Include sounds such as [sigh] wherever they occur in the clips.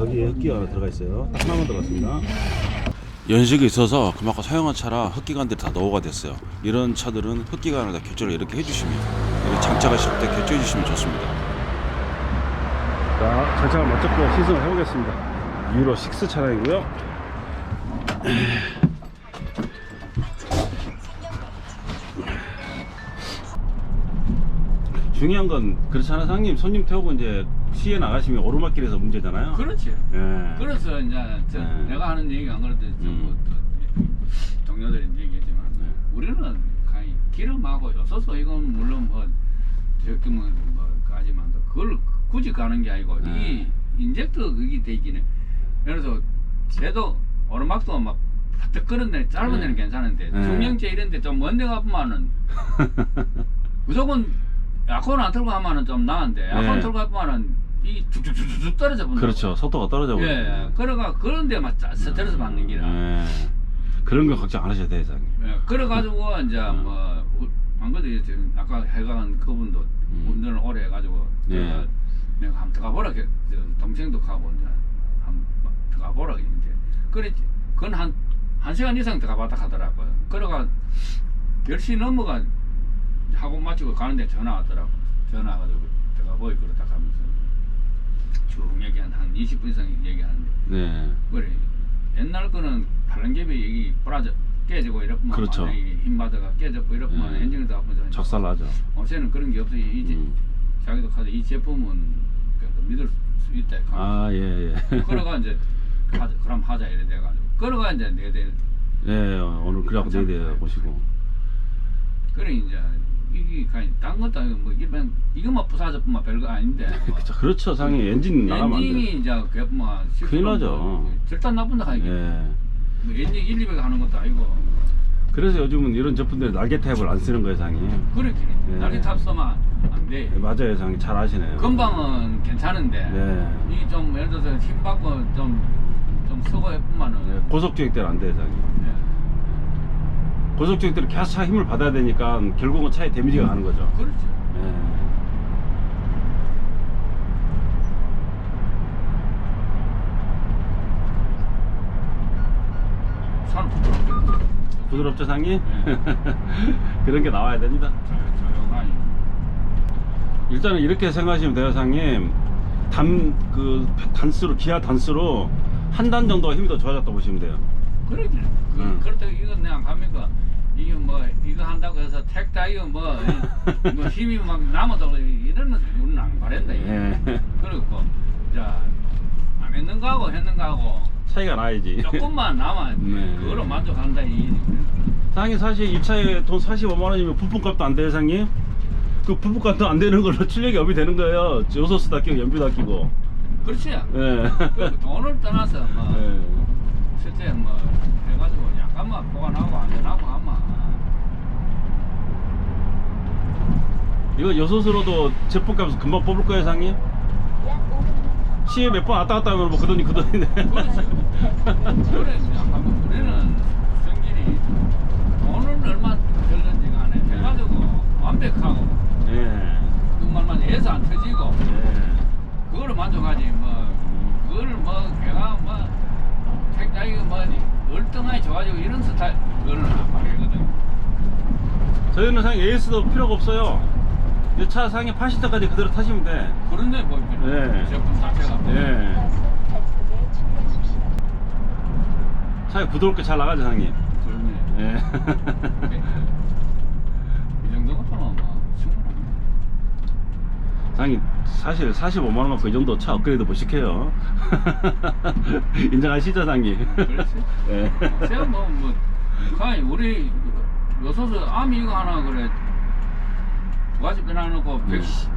저기에 하나 들어가 있어요. 딱 하나만 들어갔습니다. 연식이 있어서 그만큼 사용한 차라 흡기관들이 다 노후가 됐어요. 이런 차들은 흡기관을 다 교체를 이렇게 해주시면 이렇게 장착하실 때 교체해 주시면 좋습니다. 자, 장착을 먼저 시승을 해보겠습니다. 유로 6 차량이고요. 중요한 건 그렇잖아요, 상님. 손님 태우고 이제 시에 나가시면 오르막길에서 문제잖아요. 그렇지. 예. 그래서 이제 저 네. 내가 하는 얘기가 안 그래도 음. 뭐 동료들이 얘기했지만 네. 우리는 가히 기름하고 요소수 이건 물론 뭐 저기 뭐뭐까지만 그걸 굳이 가는 게 아니고 네. 이 인젝터 그게 되기는 예를 들어서 쟤도 오르막도 막 바짝 끄는 데 짧은 네. 데는 괜찮은데 네. 중량제 이런 데 좀 먼 데 가보면은 [laughs] 무조건 약혼 안 털고 하면은 좀 나은데 약혼 네. 털고 하면은 이 쭉쭉쭉쭉 떨어져 본다. 그렇죠. 속도가 떨어져 버려요. 예, 그래가 그런 데만 짜- 스트레스 받는 기라. 예. 그런 거 걱정 안 하셔도 돼요, 사장님. 예, 그래가지고 이제 음. 뭐안 그래도 지금 아까 해간 그분도 음. 운전을 오래 해가지고 예. 내가, 내가 한번 들어가보라 게 동생도 가고 이제 한번 들어가보라 이제 그래 그건 한 한 시간 이상 들어가봤다 하더라고요. 그래가 10시 넘어가 하고 마치고 가는데 전화 왔더라고. 전화 와가지고 들어가보이 가면서 쭉 얘기한 한 20분 이상 얘기하는데 네. 그래 옛날 거는 발랑개비 여기 부러져 깨지고 이러면 그렇죠. 힘마다가 깨졌고 이러면 예. 엔진도 아프죠. 적살나죠. 요새는 그런 게 없어요. 이제 음. 자기도 카드 이 제품은 그래도 믿을 수 있다. 아, 예, 예. 그러가 이제 [laughs] 하자, 그럼 하자 이래 돼가지고 그러가 이제 네대 예, 오늘 그래갖고 참- 네대 오시고. 그래 이제 이게 그냥 딴 것도 아니고 뭐 일반 이것만 부사져뿐만 별거 아닌데 뭐 [laughs] 그쵸, 그렇죠, 상이 엔진 나가면 안 돼. 엔진이 이제 그뭐 큰일 나죠. 절단 나쁜다 하니까 예. 뭐 엔진 1, 200 하는 것도 아니고 그래서 요즘은 이런 제품들이 날개 타입을 안 쓰는 거예요, 상이. 그렇게 예. 날개 탑 쓰면 안 돼. 네, 맞아요, 상이 잘 아시네요. 금방은 괜찮은데 네. 이게 좀 예를 들어서 힘 받고 좀좀 쓰고 해보면은 네, 고속 주행 때는 안 돼요, 상이. 예. 고속 주행 때는 계속 차 힘을 받아야 되니까 결국은 차에 데미지가 가는 거죠. 그렇죠. 예. 산 부드럽게 부드럽죠, 상이? 네. [laughs] 그런 게 나와야 됩니다. 조용하니. 일단은 이렇게 생각하시면 돼요, 상님. 단, 그, 단수로, 기아 단수로 한 단 정도 힘이 더 좋아졌다 보시면 돼요. 그러지. 그, 음. 그렇다고 이거 그냥 합니까? 이게 뭐 이거 한다고 해서 택다 이거 뭐, 이- [laughs] 뭐 힘이 막 남아도 이러는 우리는 안. 이거. 예. 그렇고 자안 했는 거하고 했는 거하고 차이가 나야지. 조금만 남아 [laughs] 네. 그걸로 만족한다 이. 상이 사실 이 차에 돈 45만 원이면 부품값도 안 돼요, 상님? 그 부품값도 안 되는 걸로 출력이 업이 되는 거예요. 요소수 다 끼고 연비도 다 끼고. 그렇지. 예. 그 돈을 떠나서 뭐 예. [laughs] 실제 뭐 해가지고 약간만 보관하고 안전하고 하면 이거 요소수로도 제품값에서 금방 뽑을 거예요, 상님? 시에 몇 번 왔다 갔다 하면 뭐그 돈이 그 돈이네. 그렇지. 그래 약간 우리는 성질이 돈을 얼마 들는지 간에 해가지고 완벽하고 예. 정말만 해서 안 터지고 예. 그거를 만족하지 뭐 그거를 뭐 걔가 뭐 택다이 뭐 얼등하게 좋아지고 이런 스타일 그거는 안 말이거든. 저희는 상이 AS도 필요가 없어요. 이차 상에 80대까지 그대로 타시면 돼. 그런데 뭐 예. 제품 자체가 뭐 예. 차에 부드럽게 잘 나가죠, 상님. 그러네. 예. 이 정도 같으면 뭐 충분합니다. 상이 사실 45만 원 갖고 이 정도 차 업그레이드 못 시켜요. [laughs] 인정하시죠, 상님? 그렇지. 예. 제가 뭐, 뭐, 가히 우리 요소수 암이 이거 하나 그래 두 가지 변화해놓고 110,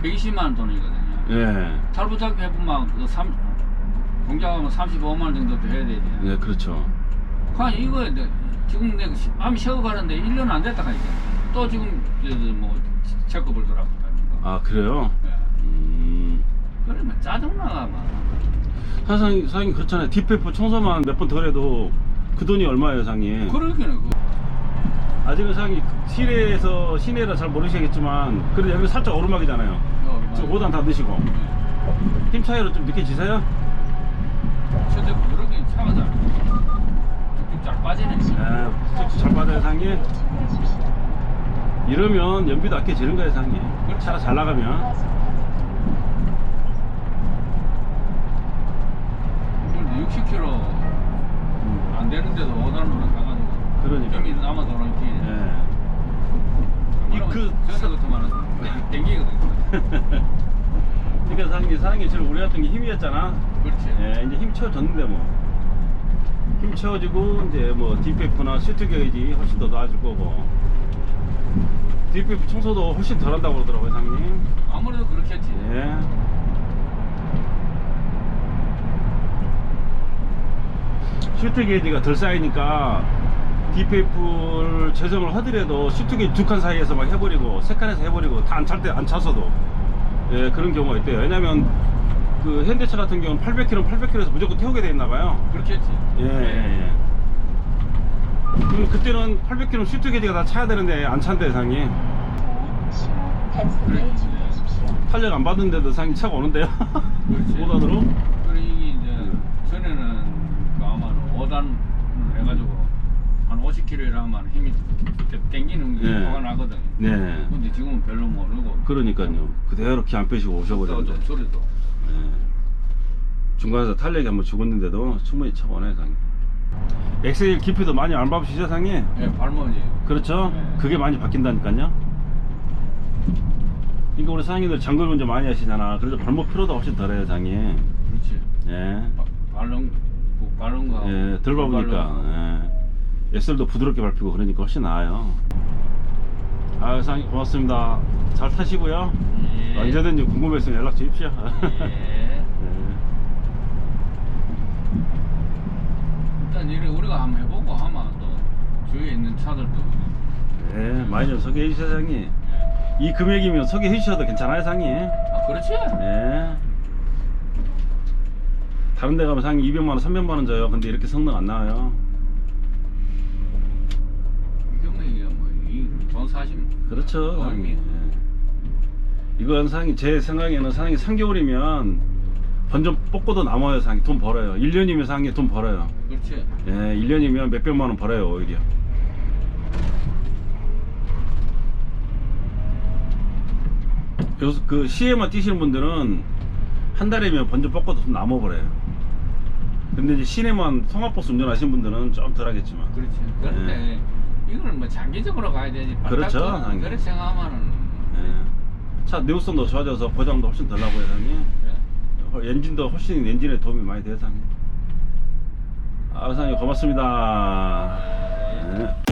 120 만 원 돈이거든요. 예. 탈부착 해보면 그 삼, 공작하면 35만 원 정도 더 해야 되지. 예, 그렇죠. 가히 이거 내- 지금 내가 시- 암이 쉬어가는데 1년 안 됐다 하니까 또 지금 뭐 체크볼 돌아보다 니까 아, 그래요? 예. 음. 그러면 짜증나가 막. 사장님, 사장님 그렇잖아요. 디페프 청소만 몇 번 더 해도 그 돈이 얼마예요, 상님? 그러기는 그 아직은 사장님 시내에서 시내라 잘 모르시겠지만 그래도 여기는 살짝 오르막이잖아요. 어, 지금 뭐, 5단 다 드시고 예. 힘 차이로 좀 느껴지세요? 저쪽 그러게 차가 잘 쭉쭉 잘 빠지네. 예, 쭉쭉 잘 받아요 사장님 이러면 연비도 아껴지는 거예요 사장님 차가 잘 나가면 사장님 지금 우리 같은 게 힘이었잖아 그렇지. 예, 이제 힘 채워졌는데 뭐. 힘 채워지고 이제 뭐 DPF나 시트 게이지 훨씬 더 나아질 거고. DPF 청소도 훨씬 덜 한다고 그러더라고요, 사장님. 아무래도 그렇겠지. 예. 시트 게이지가 덜 쌓이니까 DPF를 재정을 하더라도 시트 게이지 두 칸 사이에서 막 해버리고 세 칸에서 해버리고 다 안 찰 때 안 차서도 예 그런 경우가 있대요. 왜냐면 그 현대차 같은 경우는 800km, 800km에서 무조건 태우게 돼 있나 봐요. 그렇겠지. 예, 예, 예. 그럼 그때는 800km 시트 게이지가 다 차야 되는데 안 찬대 상이 그래. 탄력 안 받는데도 상이 차가 오는데요. 그렇지. 5단으로. 그리고 이게 이제 전에는 그 아마 5단 해가지고 한 50km라면 힘이 땡기는 게 예. 화가 나거든. 네. 근데 지금은 별로 모르고. 그러니까요. 그대로 키 안 빼시고 또 오셔버렸는데. 좀 소리도. 예. 중간에서 탄력이 한번 죽었는데도 충분히 오네 상이. 엑셀 깊이도 많이 안 밟으시죠 상이? 예, 발목이. 그렇죠. 네. 그게 많이 바뀐다니까요. 그러니까 우리 사장님들 장거리 운전 많이 하시잖아. 그래서 발목 피로도 훨씬 덜해요, 장이. 그렇지. 예. 바- 발롱, 그 발롱과. 예, 덜 밟으니까. 예. 엑셀도 부드럽게 밟히고 그러니까 훨씬 나아요. 아, 사장님 고맙습니다. 잘 타시고요. 예. 언제든지 궁금했으면 연락 주십시오. 예. 예. 일단 이래 우리가 한번 해보고 하면 또 주위에 있는 차들도. 예, 많이 좀 소개해 주세요, 사장님. 예. 이 금액이면 소개해 주셔도 괜찮아요, 사장님. 아, 그렇지. 예. 다른 데 가면 상위 200만 원, 300만 원 줘요. 근데 이렇게 성능 안 나와요. 이거면 이게 뭐이돈 사심. 그렇죠. 어, 상위. 예. 이건 상위 제 생각에는 상위 3개월이면 번점 뽑고도 남아요, 상위 돈 벌어요. 1년이면 상위 돈 벌어요. 그렇지. 예, 1년이면 몇백만 원 벌어요, 오히려. 그래서 그 시에만 뛰시는 분들은 한 달이면 번점 뽑고도 돈 남아버려요. 근데 이제 시내만 통합버스 운전하시는 분들은 좀 덜 하겠지만. 그렇지. 그런데 이거는 뭐 장기적으로 가야 되지. 예. 그렇죠. 그렇게 생각하면은. 예. 차 내구성도 좋아져서 고장도 훨씬 덜 상님. 예. 어, 엔진도 훨씬 엔진에 도움이 많이 상님. 아, 상님 고맙습니다. 예.